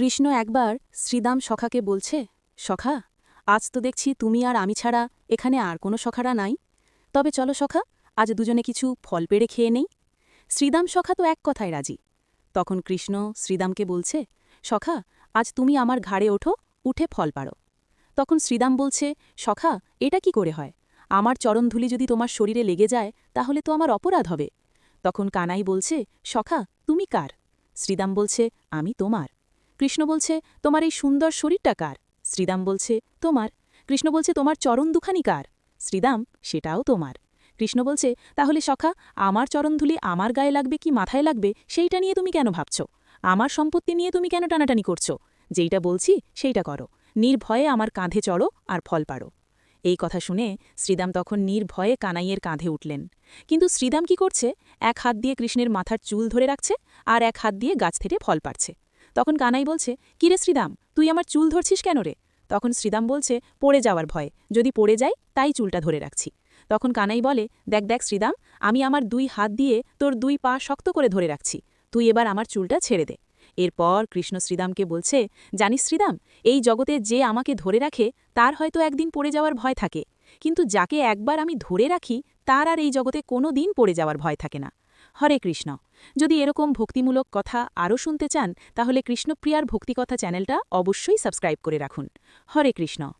কৃষ্ণ একবার শ্রীদাম সখাকে বলছে, সখা, আজ তো দেখছি তুমি আর আমি ছাড়া এখানে আর কোনো সখারা নাই। তবে চলো সখা, আজ দুজনে কিছু ফল পেড়ে খেয়ে নেই শ্রীদাম সখা তো এক কথায় রাজি। তখন কৃষ্ণ শ্রীদামকে বলছে, সখা, আজ তুমি আমার ঘাড়ে ওঠো, উঠে ফল পাড়ো তখন শ্রীদাম বলছে, সখা, এটা কি করে হয়? আমার চরণধুলি যদি তোমার শরীরে লেগে যায়, তাহলে তো আমার অপরাধ হবে তখন কানাই বলছে, সখা, তুমি কার শ্রীদাম বলছে, আমি তোমার। কৃষ্ণ বলছে, তোমার এই সুন্দর শরীরটা কার? শ্রীদাম বলছে, তোমার। কৃষ্ণ বলছে, তোমার চরণ দুখানি কার? শ্রীদাম, সেটাও তোমার। কৃষ্ণ বলছে, তাহলে সখা, আমার চরণধুলি আমার গায়ে লাগবে কি মাথায় লাগবে, সেইটা নিয়ে তুমি কেন ভাবছ? আমার সম্পত্তি নিয়ে তুমি কেন টানাটানি করছ? যেইটা বলছি, সেইটা করো। নির্ভয়ে আমার কাঁধে চড়ো আর ফল পাড়ো। এই কথা শুনে শ্রীদাম তখন নির্ভয়ে কানাইয়ের কাঁধে উঠলেন। কিন্তু শ্রীদাম কি করছে? এক হাত দিয়ে কৃষ্ণের মাথার চুল ধরে রাখছে আর এক হাত দিয়ে গাছ থেকে ফল পাড়ছে। তখন কানাই বলছে, কিরে শ্রীদাম, তুই আমার চুল ধরছিস কেন রে? তখন শ্রীদাম বলছে, পড়ে যাওয়ার ভয়, যদি পড়ে যাই তাই চুলটা ধরে রাখছি। তখন কানাই বলে, দেখ দেখ শ্রীদাম, আমি আমার দুই হাত দিয়ে তোর দুই পা শক্ত করে ধরে রাখছি, তুই এবার আমার চুলটা ছেড়ে দে। এরপর কৃষ্ণ শ্রীদামকে বলছে, জানিস শ্রীদাম, এই জগতে যে আমাকে ধরে রাখে, তার হয়তো একদিন পড়ে যাওয়ার ভয় থাকে। কিন্তু যাকে একবার আমি ধরে রাখি, তার আর এই জগতে কোনো দিন পড়ে যাওয়ার ভয় থাকে না। হরে কৃষ্ণ। যদি এরকম ভক্তিমূলক কথা আরও শুনতে চান, তাহলে কৃষ্ণপ্রিয়ার ভক্তিকথা চ্যানেলটা অবশ্যই সাবস্ক্রাইব করে রাখুন। হরে কৃষ্ণ।